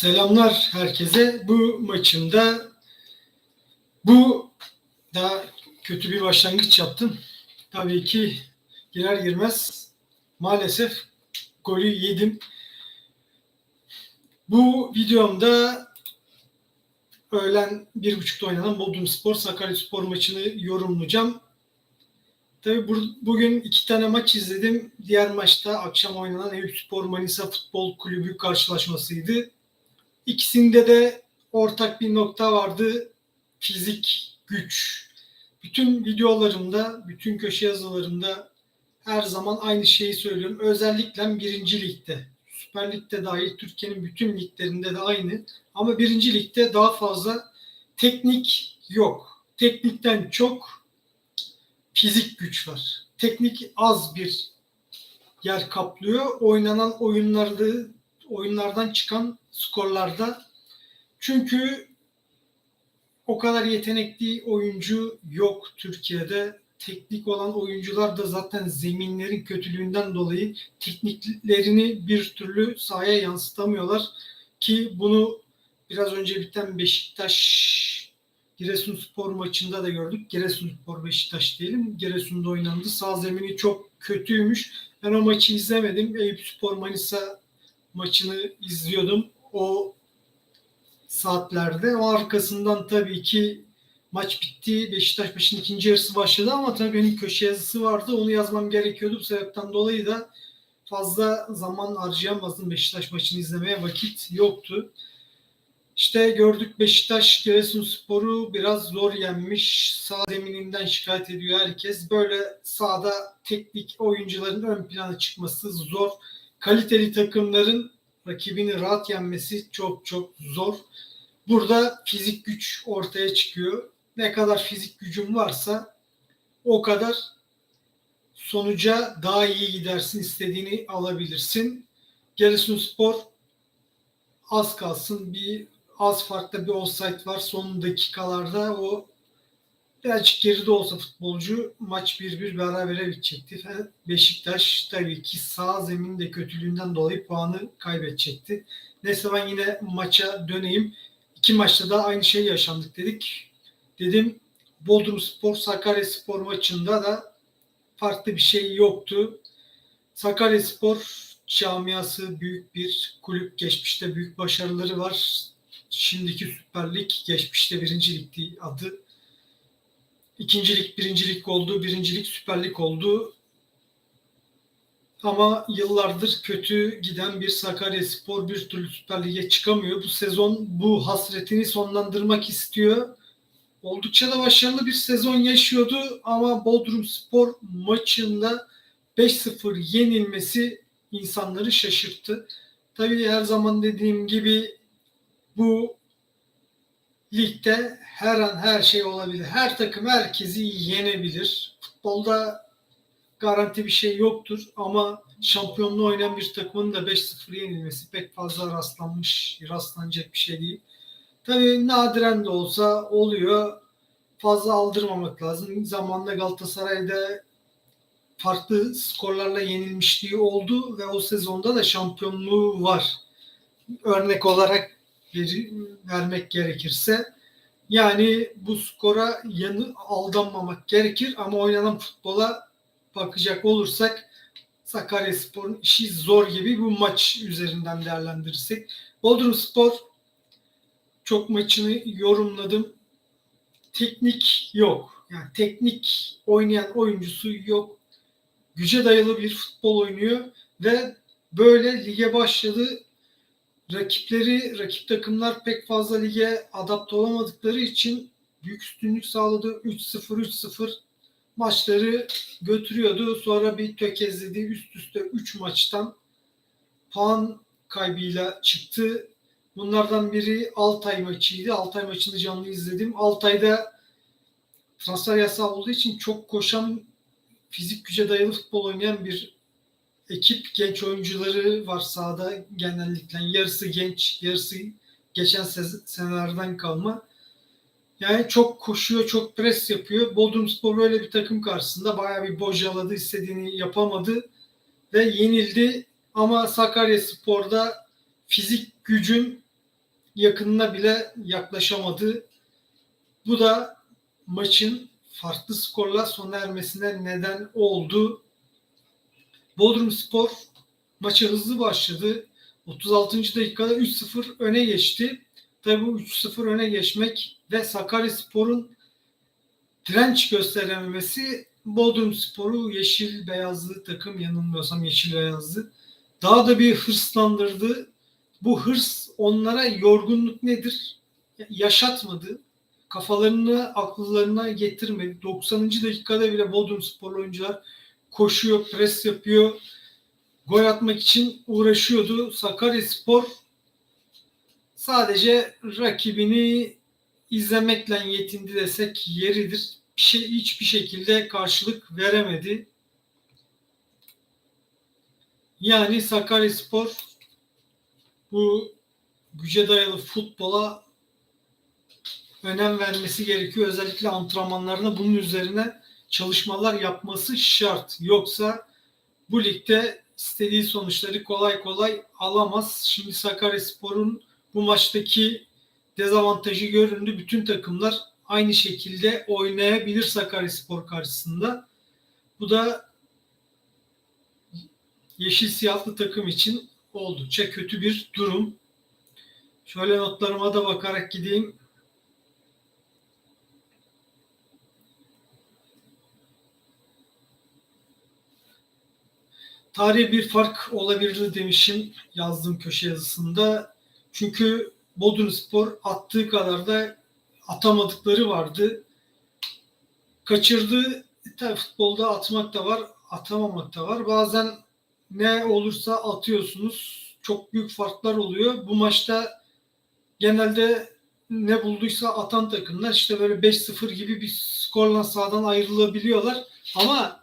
Selamlar herkese. Bu maçımda bu daha kötü bir başlangıç yaptım. Tabii ki girer girmez maalesef golü yedim. Bu videomda öğlen bir buçukta oynanan Bodrum Spor Sakarya Spor maçını yorumlayacağım. Tabii bu- bugün iki tane maç izledim. Diğer maçta akşam oynanan Eyüp Spor Manisa Futbol Kulübü karşılaşmasıydı. İkisinde de ortak bir nokta vardı. Fizik, güç. Bütün videolarımda, bütün köşe yazılarımda her zaman aynı şeyi söylüyorum. Özellikle birinci ligde. Süper Lig'de dahil Türkiye'nin bütün liglerinde de aynı. Ama birinci ligde daha fazla teknik yok. Teknikten çok fizik güç var. Teknik az bir yer kaplıyor. Oynanan oyunlarda oyunlardan çıkan skorlarda. Çünkü o kadar yetenekli oyuncu yok Türkiye'de. Teknik olan oyuncular da zaten zeminlerin kötülüğünden dolayı tekniklerini bir türlü sahaya yansıtamıyorlar ki bunu biraz önce biten Beşiktaş Giresunspor maçında da gördük. Giresunspor Beşiktaş diyelim. Giresun'da oynandı. Sağ zemini çok kötüymüş. Ben o maçı izlemedim. Eyüp Spor Manisa maçını izliyordum o saatlerde. O arkasından tabii ki maç bitti. Beşiktaş maçın ikinci yarısı başladı ama tabii benim köşe yazısı vardı. Onu yazmam gerekiyordu. Bu sebepten dolayı da fazla zaman harcayamazdım. Beşiktaş maçını izlemeye vakit yoktu. İşte gördük Beşiktaş Giresunspor'u biraz zor yenmiş. Sağ zemininden şikayet ediyor herkes. Böyle sahada teknik oyuncuların ön plana çıkması zor kaliteli takımların rakibini rahat yenmesi çok çok zor. Burada fizik güç ortaya çıkıyor. Ne kadar fizik gücün varsa o kadar sonuca daha iyi gidersin, istediğini alabilirsin. Giresunspor az kalsın bir az farklı bir offside var son dakikalarda o birazcık geride olsa futbolcu maç 1-1 berabere bitecekti. Beşiktaş tabii ki sağ zeminde kötülüğünden dolayı puanı kaybedecekti. Neyse ben yine maça döneyim. İki maçta da aynı şey yaşandık dedik. Dedim Bodrum Spor Sakarya Spor maçında da farklı bir şey yoktu. Sakarya Spor camiası büyük bir kulüp. Geçmişte büyük başarıları var. Şimdiki Süper Lig, geçmişte birinci ligdi adı ikincilik, birincilik oldu, birincilik Süper Lig oldu. Ama yıllardır kötü giden bir Sakarya Spor bir türlü Süper Lig'e çıkamıyor. Bu sezon bu hasretini sonlandırmak istiyor. Oldukça da başarılı bir sezon yaşıyordu ama Bodrum Spor maçında 5-0 yenilmesi insanları şaşırttı. Tabii her zaman dediğim gibi bu ligde her an her şey olabilir. Her takım herkesi yenebilir. Futbolda garanti bir şey yoktur ama şampiyonluğu oynayan bir takımın da 5-0 yenilmesi pek fazla rastlanmış, rastlanacak bir şey değil. Tabii nadiren de olsa oluyor. Fazla aldırmamak lazım. Zamanında Galatasaray'da farklı skorlarla yenilmişliği oldu ve o sezonda da şampiyonluğu var. Örnek olarak veri, vermek gerekirse yani bu skora yanı aldanmamak gerekir ama oynanan futbola bakacak olursak Sakaryaspor'un işi zor gibi bu maç üzerinden değerlendirirsek. Bodrum Spor çok maçını yorumladım. Teknik yok. Yani teknik oynayan oyuncusu yok. Güce dayalı bir futbol oynuyor ve böyle lige başladı rakipleri, rakip takımlar pek fazla lige adapte olamadıkları için büyük üstünlük sağladı. 3-0, 3-0 maçları götürüyordu. Sonra bir tökezledi. Üst üste 3 maçtan puan kaybıyla çıktı. Bunlardan biri Altay maçıydı. Altay maçını canlı izledim. Altay'da transfer yasağı olduğu için çok koşan fizik güce dayalı futbol oynayan bir ekip genç oyuncuları var sahada genellikle. Yarısı genç, yarısı geçen senelerden kalma. Yani çok koşuyor, çok pres yapıyor. Bodrum Spor böyle bir takım karşısında bayağı bir bocaladı, istediğini yapamadı ve yenildi. Ama Sakarya Spor'da fizik gücün yakınına bile yaklaşamadı. Bu da maçın farklı skorla sona ermesine neden oldu. Bodrum Spor maça hızlı başladı. 36. dakikada 3-0 öne geçti. Tabi bu 3-0 öne geçmek ve Sakaryaspor'un direnç gösterememesi Bodrum Spor'u yeşil beyazlı takım yanılmıyorsam yeşil beyazlı daha da bir hırslandırdı. Bu hırs onlara yorgunluk nedir? Yaşatmadı. Kafalarını akıllarına getirmedi. 90. dakikada bile Bodrum Spor oyuncular koşuyor, pres yapıyor. Gol atmak için uğraşıyordu. Sakaryaspor sadece rakibini izlemekle yetindi desek yeridir. Bir şey hiçbir şekilde karşılık veremedi. Yani Sakaryaspor bu güce dayalı futbola önem vermesi gerekiyor. Özellikle antrenmanlarında bunun üzerine çalışmalar yapması şart. Yoksa bu ligde istediği sonuçları kolay kolay alamaz. Şimdi Sakaryaspor'un bu maçtaki dezavantajı göründü. Bütün takımlar aynı şekilde oynayabilir Sakaryaspor karşısında. Bu da yeşil siyahlı takım için oldukça kötü bir durum. Şöyle notlarıma da bakarak gideyim. Tarihi bir fark olabilirdi demişim yazdığım köşe yazısında. Çünkü Bodrumspor attığı kadar da atamadıkları vardı. Kaçırdığı tabii futbolda atmak da var, atamamak da var. Bazen ne olursa atıyorsunuz. Çok büyük farklar oluyor. Bu maçta genelde ne bulduysa atan takımlar işte böyle 5-0 gibi bir skorla sahadan ayrılabiliyorlar. Ama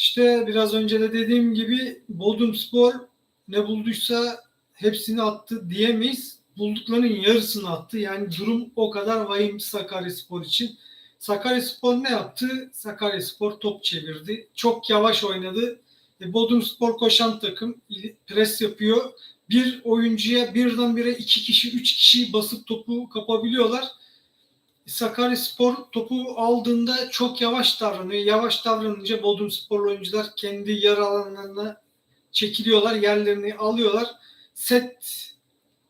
işte biraz önce de dediğim gibi Bodrum Spor ne bulduysa hepsini attı diyemeyiz. Bulduklarının yarısını attı. Yani durum o kadar vahim Sakaryaspor için. Sakaryaspor ne yaptı? Sakaryaspor top çevirdi. Çok yavaş oynadı. E, Bodrum Spor koşan takım pres yapıyor. Bir oyuncuya birdenbire iki kişi, üç kişi basıp topu kapabiliyorlar. Sakarya Spor topu aldığında çok yavaş davranıyor. Yavaş davranınca Bodrum Spor oyuncular kendi yer alanlarına çekiliyorlar, yerlerini alıyorlar. Set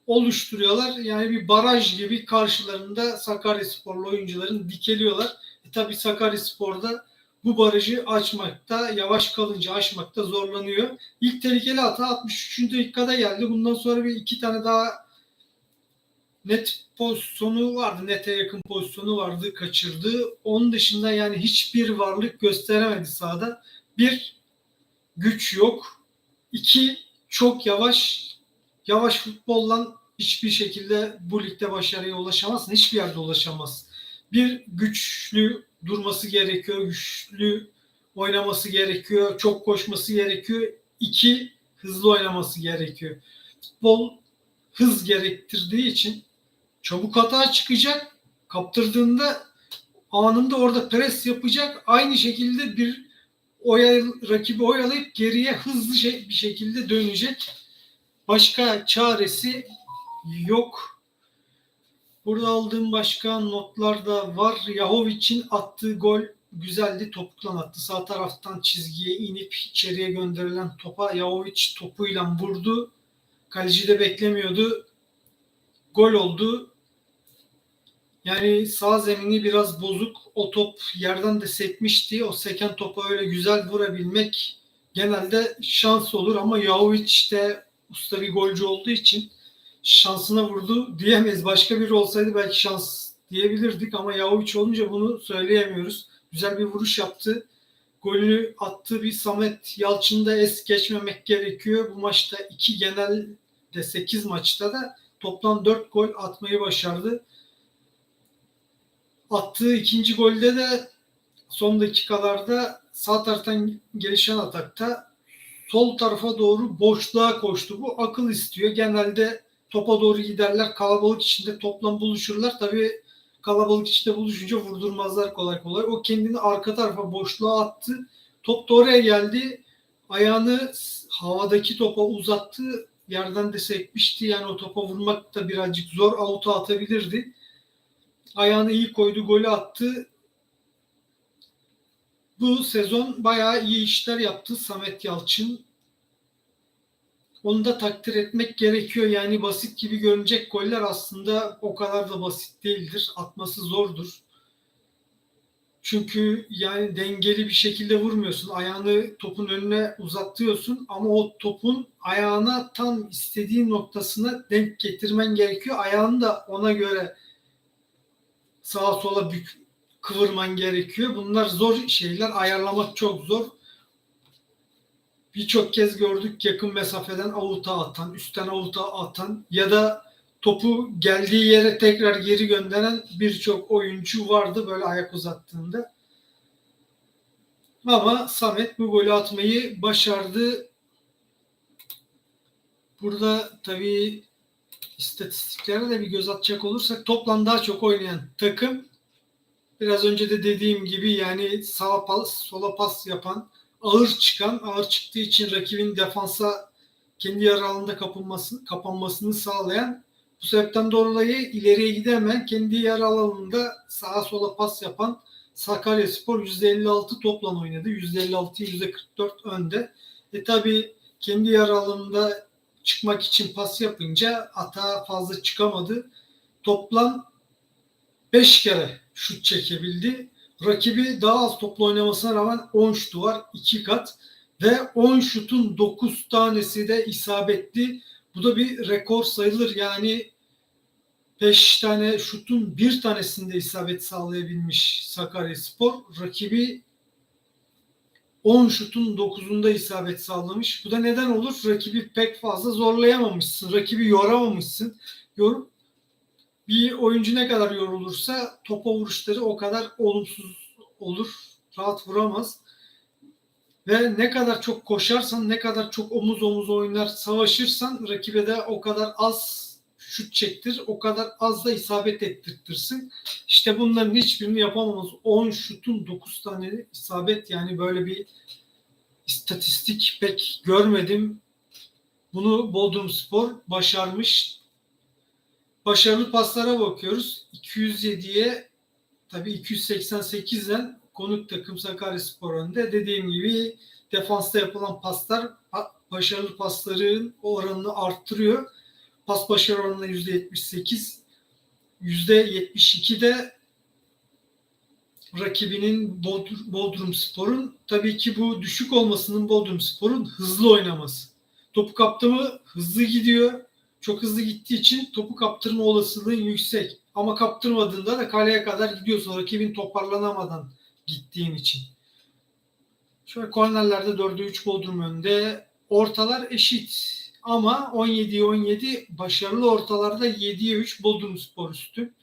oluşturuyorlar. Yani bir baraj gibi karşılarında Sakarya Sporlu oyuncuların dikeliyorlar. E tabi Sakarya Spor'da bu barajı açmakta, yavaş kalınca aşmakta zorlanıyor. İlk tehlikeli hata 63. dakikada geldi. Bundan sonra bir iki tane daha net pozisyonu vardı. Nete yakın pozisyonu vardı. Kaçırdı. Onun dışında yani hiçbir varlık gösteremedi sahada. Bir, güç yok. İki, çok yavaş. Yavaş futbolla hiçbir şekilde bu ligde başarıya ulaşamazsın. Hiçbir yerde ulaşamaz. Bir güçlü durması gerekiyor. Güçlü oynaması gerekiyor. Çok koşması gerekiyor. İki hızlı oynaması gerekiyor. Futbol hız gerektirdiği için çabuk hata çıkacak. Kaptırdığında anında orada pres yapacak. Aynı şekilde bir oya, rakibi oyalayıp geriye hızlı şey, bir şekilde dönecek. Başka çaresi yok. Burada aldığım başka notlar da var. Yahovic'in attığı gol güzeldi. Topuklan attı. Sağ taraftan çizgiye inip içeriye gönderilen topa Yahovic topuyla vurdu. Kaleci de beklemiyordu. Gol oldu. Yani sağ zemini biraz bozuk. O top yerden de sekmişti. O seken topa öyle güzel vurabilmek genelde şans olur ama Yahovic de usta bir golcü olduğu için şansına vurdu diyemeyiz. Başka biri olsaydı belki şans diyebilirdik ama Yahovic olunca bunu söyleyemiyoruz. Güzel bir vuruş yaptı. Golünü attı bir Samet Yalçın'da es geçmemek gerekiyor. Bu maçta iki genelde 8 maçta da toplam 4 gol atmayı başardı. Attığı ikinci golde de son dakikalarda sağ taraftan gelişen atakta sol tarafa doğru boşluğa koştu. Bu akıl istiyor. Genelde topa doğru giderler. Kalabalık içinde toplam buluşurlar. Tabii kalabalık içinde buluşunca vurdurmazlar kolay kolay. O kendini arka tarafa boşluğa attı. Top da oraya geldi. Ayağını havadaki topa uzattı yerden de sekmişti. Yani o topa vurmak da birazcık zor. Out'a atabilirdi. Ayağını iyi koydu, golü attı. Bu sezon bayağı iyi işler yaptı Samet Yalçın. Onu da takdir etmek gerekiyor. Yani basit gibi görünecek goller aslında o kadar da basit değildir. Atması zordur. Çünkü yani dengeli bir şekilde vurmuyorsun. Ayağını topun önüne uzattıyorsun ama o topun ayağına tam istediğin noktasına denk getirmen gerekiyor. Ayağını da ona göre sağa sola bük, kıvırman gerekiyor. Bunlar zor şeyler. Ayarlamak çok zor. Birçok kez gördük yakın mesafeden avuta atan, üstten avuta atan ya da topu geldiği yere tekrar geri gönderen birçok oyuncu vardı böyle ayak uzattığında. Ama Samet bu golü atmayı başardı. Burada tabii istatistiklere de bir göz atacak olursak toplam daha çok oynayan takım biraz önce de dediğim gibi yani sağa pas, sola pas yapan, ağır çıkan, ağır çıktığı için rakibin defansa kendi yarı alanında kapanması, kapanmasını sağlayan bu sebepten dolayı ileriye gidemeyen kendi yarı alanında sağa sola pas yapan Sakaryaspor %56 topla oynadı. %56 %44 önde. E tabi kendi yarı alanında çıkmak için pas yapınca ata fazla çıkamadı. Toplam 5 kere şut çekebildi. Rakibi daha az topla oynamasına rağmen 10 şutu var. 2 kat. Ve 10 şutun 9 tanesi de isabetli. Bu da bir rekor sayılır. Yani 5 tane şutun bir tanesinde isabet sağlayabilmiş Sakaryaspor. Rakibi 10 şutun 9'unda isabet sağlamış. Bu da neden olur? Rakibi pek fazla zorlayamamışsın. Rakibi yoramamışsın. Yor bir oyuncu ne kadar yorulursa topa vuruşları o kadar olumsuz olur. Rahat vuramaz. Ve ne kadar çok koşarsan, ne kadar çok omuz omuz oynar, savaşırsan rakibe de o kadar az şut çektir, o kadar az da isabet ettirtirsin. İşte bunların hiçbirini yapamamız. 10 şutun 9 tane isabet yani böyle bir istatistik pek görmedim. Bunu Bodrum Spor başarmış. Başarılı paslara bakıyoruz. 207'ye tabii 288'den konuk takım Sakaryaspor önde. Dediğim gibi defansta yapılan paslar başarılı pasların oranını arttırıyor. Pas başarı oranı %78. %72'de rakibinin Bodrum Spor'un tabii ki bu düşük olmasının Bodrum Spor'un hızlı oynaması. Topu kaptı mı hızlı gidiyor. Çok hızlı gittiği için topu kaptırma olasılığı yüksek. Ama kaptırmadığında da kaleye kadar gidiyorsun rakibin toparlanamadan gittiğin için. Şöyle kornerlerde 4'e 3 Bodrum önde. Ortalar eşit. Ama 17'ye 17 başarılı ortalarda 7'ye 3 Bodrum Spor üstün.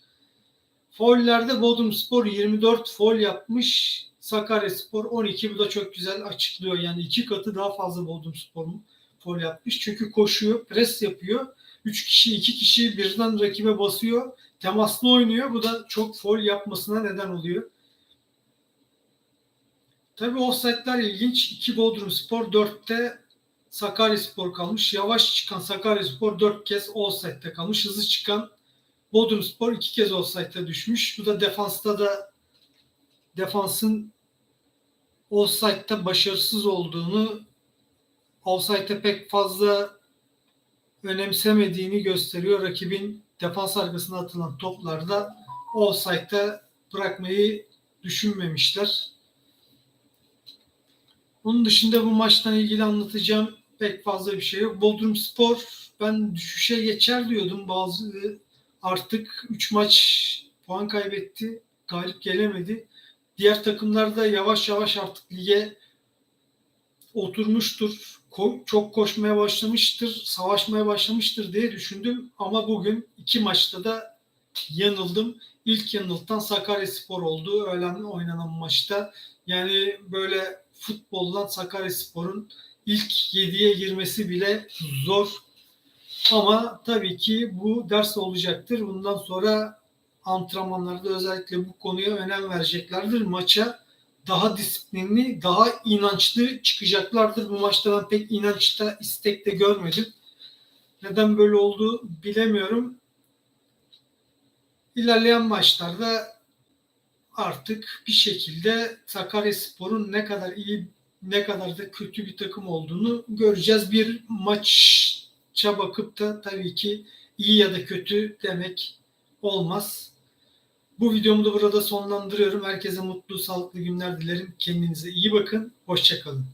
Follerde Bodrum Spor 24 fol yapmış. Sakarya Spor 12. Bu da çok güzel açıklıyor. Yani iki katı daha fazla Bodrum Spor'un fol yapmış. Çünkü koşuyor, pres yapıyor. 3 kişi, 2 kişi birden rakibe basıyor. Temaslı oynuyor. Bu da çok fol yapmasına neden oluyor. Tabii offside'ler ilginç. 2 Bodrum Spor 4'te Sakaryaspor kalmış. Yavaş çıkan Sakaryaspor 4 kez offside'de kalmış. Hızlı çıkan Bodrumspor 2 kez offside'de düşmüş. Bu da defansta da defansın offside'de başarısız olduğunu offside'de pek fazla önemsemediğini gösteriyor. Rakibin defans arkasına atılan toplarda offside'de bırakmayı düşünmemişler. Onun dışında bu maçtan ilgili anlatacağım pek fazla bir şey yok. Bodrum Spor ben düşüşe geçer diyordum. Bazı artık 3 maç puan kaybetti. Galip gelemedi. Diğer takımlar da yavaş yavaş artık lige oturmuştur. Ko- çok koşmaya başlamıştır, savaşmaya başlamıştır diye düşündüm. Ama bugün iki maçta da yanıldım. İlk yanıltan Sakarya Spor oldu öğlen oynanan maçta. Yani böyle futboldan Sakarya Spor'un ilk 7'ye girmesi bile zor. Ama tabii ki bu ders olacaktır. Bundan sonra antrenmanlarda özellikle bu konuya önem vereceklerdir. Maça daha disiplinli, daha inançlı çıkacaklardır. Bu maçta ben pek inançta, istekte görmedim. Neden böyle oldu bilemiyorum. İlerleyen maçlarda artık bir şekilde Sakaryaspor'un ne kadar iyi ne kadar da kötü bir takım olduğunu göreceğiz. Bir maça bakıp da tabii ki iyi ya da kötü demek olmaz. Bu videomu da burada sonlandırıyorum. Herkese mutlu, sağlıklı günler dilerim. Kendinize iyi bakın. Hoşçakalın.